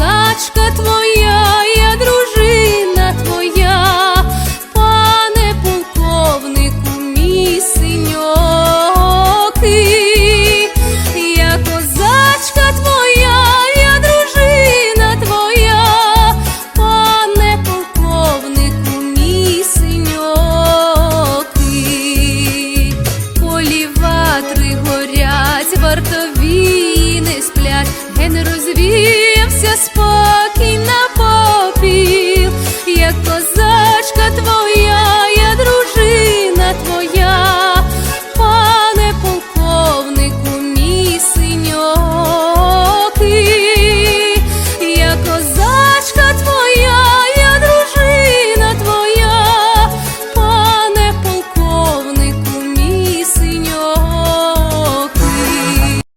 козачка твоя, я дружина твоя, пане полковнику мій синьоки, я козачка твоя, я дружина твоя, пане полковнику мій синьоки, поліва три горять вартові. спокій на попіл, як козачка твоя.